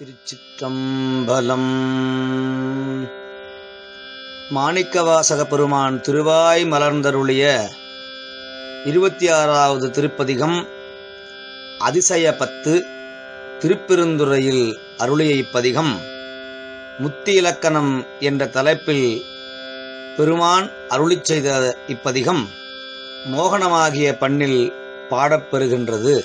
திருச்சிற்றம்பலம். மாணிக்கவாசக பெருமான் திருவாய் மலர்ந்தருளிய இருபத்தி ஆறாவது திருப்பதிகம் அதிசய பத்து திருப்பெருந்துறையில் அருளிய இப்பதிகம். முத்தி இலக்கணம் என்ற தலைப்பில் பெருமான் அருளி செய்த இப்பதிகம் மோகனமாகிய பண்ணில் பாடப்பெறுகின்றது.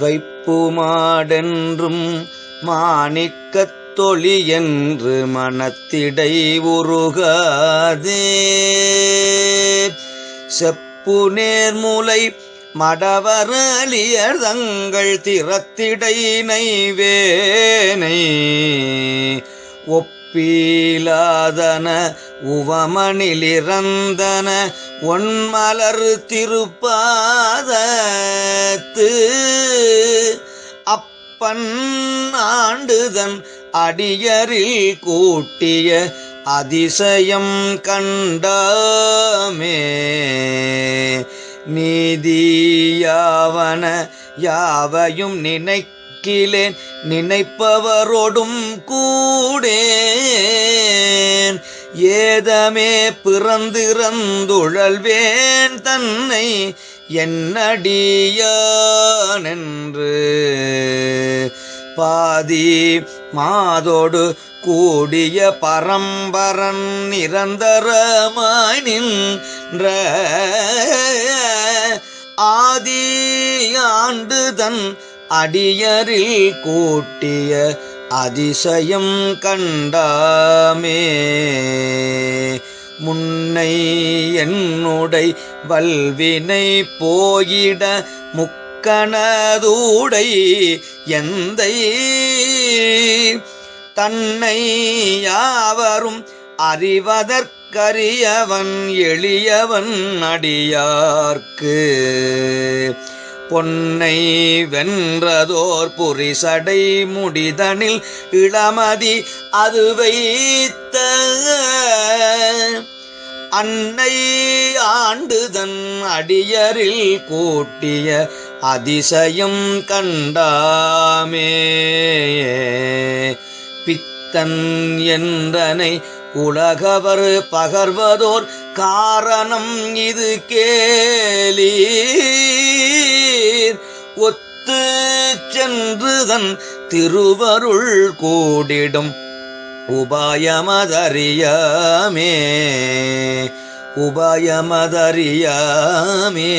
வைப்புமாடென்றும் மாணிக்கத் தொழி என்று மனத்திடை உருகாதே. செப்பு நேர்முலை மடவரலியர் தங்கள் திறத்திடை நைவேனை. ஒப்ப பீலாதன உவமணிலிறந்தன ஒன்மலர் திருப்பாதத்து. அப்பன் ஆண்டுதன் அடியரில் கூட்டிய அதிசயம் கண்டாமே. நீதியாவன யாவையும் நினைக்க நினைக்கிலேன் நினைப்பவரோடும் கூடேன். ஏதமே பிறந்திறந்துழல்வேன் தன்னை என்னடியானென்று. பாதி மாதோடு கூடிய பரம்பரன் நிரந்தரமாய் நின்ற ஆதி ஆண்டு தன் அடியரில் கூட்டிய அதிசயம் கண்டாமே. முன்னை என்னுடை வல்வினை போயிட முக்கணதூடை எந்தை. தன்னை யாவரும் அறிவதற்கரியவன் எளியவன் அடியார்க்கு. பொன்னை வென்றதோர் புரிசடை முடிதனில் இளமதி அது வைத்த அன்னை ஆண்டுதன் அடியரில் கூட்டிய அதிசயம் கண்டாமே. பித்தன் என்றனை உலகவர் பகர்வதோர் காரணம் இது கேளீர் ஒத்து சென்றுதன் திருவருள் கூடிடும். உபாயமதறியாமே உபாயமதறியாமே.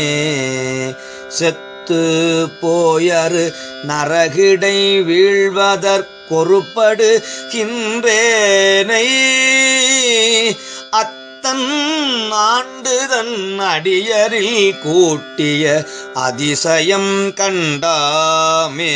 செத்து போயரு நரகிடை வீழ்வதற்கொருப்படுகின்றேனை அத்தன் ஆண்டுதன் அடியரில் கூட்டிய அதிசயம் கண்டாமே.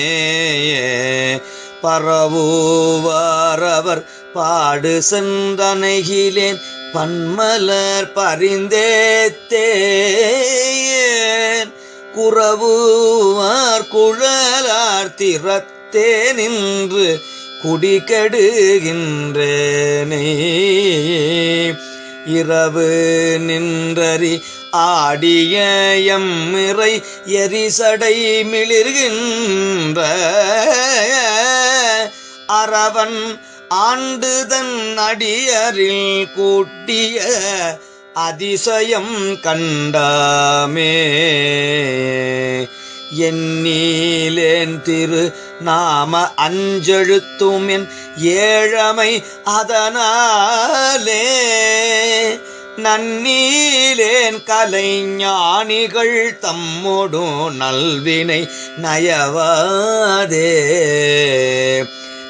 பரவுவாரவர் பாடு சென்றனைகிலேன் பன்மலர் பரிந்தேத்தேன். குறவுவார் குழலார் திறத்தே நின்று குடிகெடுகின்றேனே. இரவு நின்றறி ஆடிய எம்மிறை எரிசடை மிளிர்கின்ற அரவன் ஆண்டுதன் அடியரில் கூட்டிய அதிசயம் கண்டாமே. எண்ணீலேன் திரு நாம அஞ்செழுத்துமின் ஏழமை அதனாலே நன்னீலேன் கலைஞானிகள் தம்முடும் நல்வினை நயவாதே.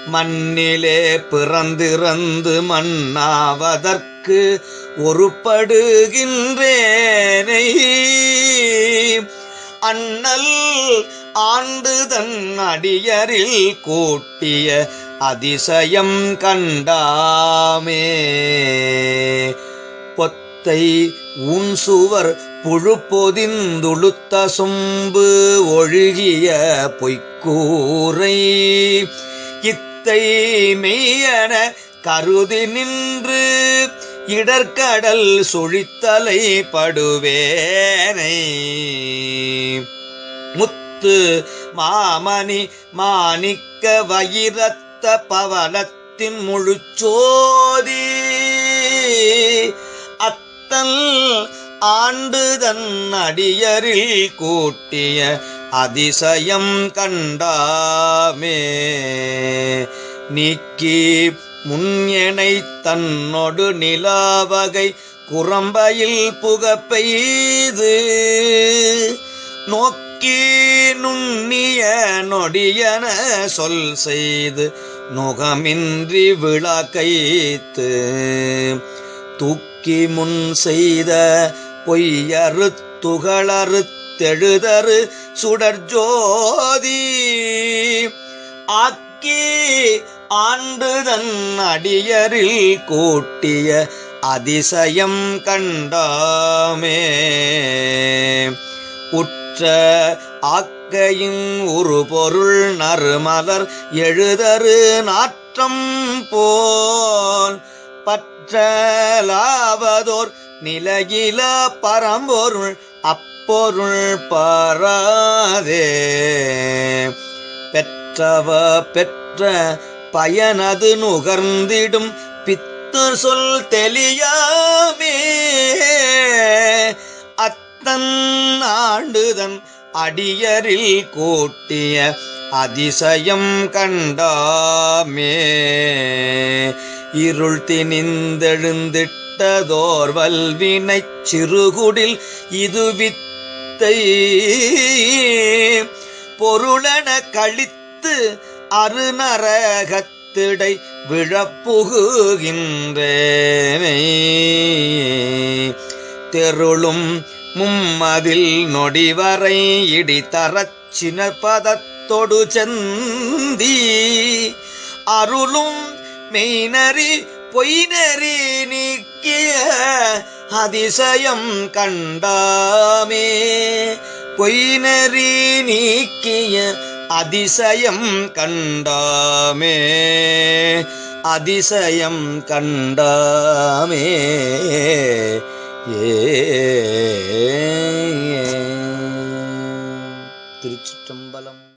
மண்ணிலே பிறந்திறந்து மண்ணாவதற்கு ஒருப்படுகின்றேனை. அண்ணல் ஆண்டு தன் அடியரில் கூட்டிய அதிசயம் கண்டாமே. பொத்தை உன் சுவர் புழு பொதிந்துளுத்த சொம்பு ஒழுகிய பொய்க்கூரை. இத்தை மெய்யன கருதி நின்று இடர்கடல் சுழித்தலை படுவேனை. முத்து மாமணி மாணிக்க வயிரத்த பவனத்தின் முழுச்சோதி. அத்தல் ஆண்டு தன் அடியரில் கூட்டிய அதிசயம் கண்டாமே. நீக்கி முன்யனை தன்னொடு நிலாவகை குரம்பையில் புகப்பெய்து. நோக்க நுண்ணிய நொடியன சொல் செய்து நுகமின்றி விழா கைத்து. தூக்கி முன் செய்த பொய்யறு துகளறு துகளறுத்தெழுதரு சுடர்ஜோதி ஆக்கி ஆண்டுதன் அடியரில் கூட்டிய அதிசயம் கண்டாமே. உட் உற்ற ஆக்கையின் ஒரு பொருள் நறுமலர் எழுதரு நாற்றம் போல் பற்றலாவதோர் நிலகில பரம்பொருள் அப்பொருள் பாராதே. பெற்றவ பெற்ற பயனது நுகர்ந்திடும் பித்து சொல் தெளியாமே. தன் ஆண்டுதன் அடியரில் கூட்டிய அதிசயம் கண்டாமே. இருள் திணிந்தெழுந்திட்டதோர் வல்வினை சிறுகுடில் இது வித்தை. பொருளன கழித்து அருநரகத்திடை விழப்புகுகின்றேனே. தெருளும் மும்மதில் நொடிவரை இடி தரச் சினப்பதத்தொடு செந்தி. அருளும் மெய்நறி பொய்நறி நீக்கிய அதிசயம் கண்டாமே. பொய்நறி நீக்கிய அதிசயம் கண்டாமே. அதிசயம் கண்டாமே. yeah.